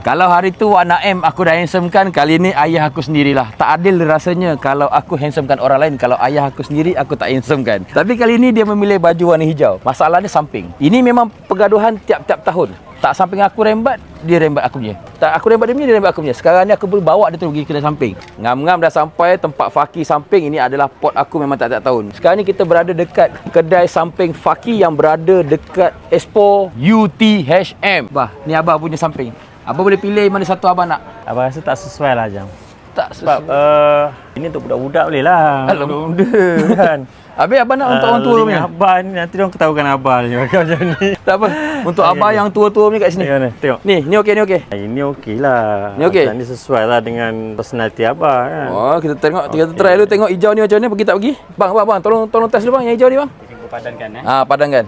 Kalau hari tu Wak Naim aku dah handsomekan, kali ni ayah aku sendirilah. Tak adil rasanya kalau aku handsomekan orang lain, kalau ayah aku sendiri aku tak handsomekan. Tapi kali ni dia memilih baju warna hijau. Masalahnya samping. Ini memang pergaduhan tiap-tiap tahun. Tak samping aku rembat, dia rembat aku punya. Tak aku rembat dia punya, dia rembat aku punya. Sekarang ni aku boleh bawa dia tu pergi kedai samping. Ngam-ngam dah sampai tempat Faki samping. Ini adalah pot aku memang tak-tak tahun. Sekarang ni kita berada dekat kedai samping Faki yang berada dekat Expo UTHM. Bah, ni abah punya samping. Abah boleh pilih mana satu abah nak. Abang rasa tak sesuai lah jam. Tak Sebab sesuai. uh, ini untuk budak-budak boleh lah. Alam. Budak-budak kan. Habis abah nak untuk orang tua Ah, punya. Abang ni nanti dia ketahukan abang ni macam ni. Tak apa. Untuk Okey, abah okey. yang tua-tua punya kat sini. Tengok ni, tengok. Ni, ni okey, ni okey. Ini okey lah. Ni okey? Macam Ni sesuai lah dengan personality abang kan. Oh, kita tengok, kita try dulu tengok hijau ni macam mana, pergi tak pergi? Bang, bang, bang, tolong tolong test dulu bang yang hijau ni bang. Kita padankan eh. Ah, padangkan.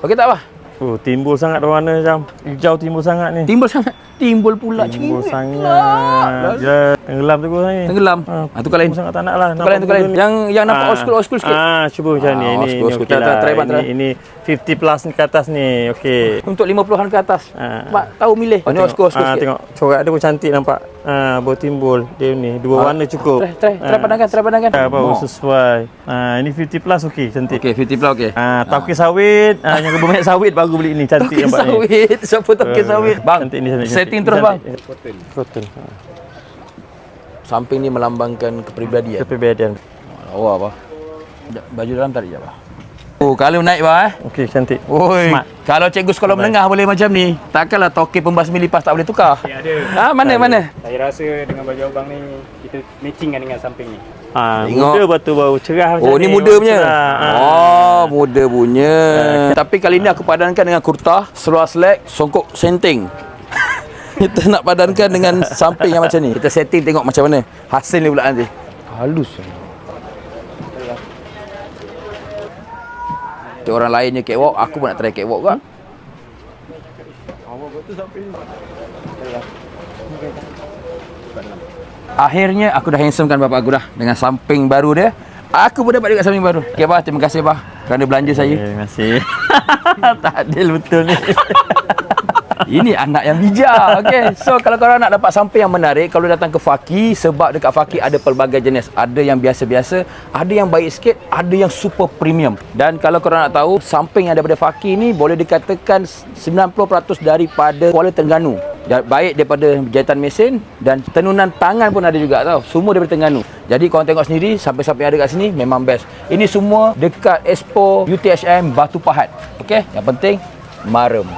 Okey tak, Abah? Oh, timbul sangat warna jam. Hijau timbul sangat ni. Timbul sangat. Timbul pula. Timbul Cingit sangat. pula. Dia tenggelam tu ni. Tenggelam. Ha, Ah, tu kalain. timbul sangat tak nak lah. Tu kalain, tu kalain. Yang yang nampak old school, old school sikit. Ah, cuba macam ni. Ah, Ini, old school, ini okey Try, lah. try, bang, Ini, try. ini 50 plus ni ke atas ni. Okey. Untuk 50-an ke atas. Ah. Mak tahu milih. Oh, ni old school, old school ah, sikit. tengok. Corak dia pun cantik nampak. Ah, baru timbul. Dia ni. Dua Ah, warna cukup. Try, try, try Ah. padangkan, try padangkan. Ah, baru Oh. sesuai. Ah, ini 50 plus okey, cantik. Okey, 50 pula okey. Ah, tauke sawit, ah, yang berminyak sawit baru beli ni cantik nampak ni. sawit. Siapa Ah, sawit? Bang, cantik ni, cantik, setting terus bang. Cotton. Cotton. Samping ni melambangkan kepribadian. Kepribadian. Awak apa? Baju dalam tarik je apa? Oh, kalau naik bah eh. Okey, cantik. Oi, Smart. kalau cikgu sekolah menengah boleh macam ni, takkanlah toke pembasmi lipas tak boleh tukar. Ya ada. Ah, mana mana? Saya rasa dengan baju abang ni kita matchingkan dengan samping ni. Ah, Tengok. muda batu baru cerah macam Oh, ni ni. muda punya. cerah. Ah. Oh, muda punya. Tapi kali ni aku padankan dengan kurta, seluar slack, songkok senting. Kita nak padankan dengan samping yang macam ni. Kita setting tengok macam mana hasil ni pula nanti. Halus. Tu orang lainnya catwalk, aku pun nak try catwalk juga. Akhirnya aku dah handsomekan bapak aku dah dengan samping baru dia. Aku pun dapat juga samping baru. Okey bah, terima kasih bah kerana belanja saya. Terima kasih. tak adil betul ni. Ini anak yang bijak. Okey. So kalau korang nak dapat samping yang menarik, kalau datang ke Faki sebab dekat Faki ada pelbagai jenis. Ada yang biasa-biasa, ada yang baik sikit, ada yang super premium. Dan kalau korang nak tahu, samping yang daripada Faki ni boleh dikatakan 90% daripada Kuala Terengganu. Baik daripada jahitan mesin dan tenunan tangan pun ada juga tau. Semua daripada Terengganu. Jadi korang tengok sendiri, sampai-sampai ada kat sini memang best. Ini semua dekat Expo UTHM Batu Pahat. Okey, yang penting marem.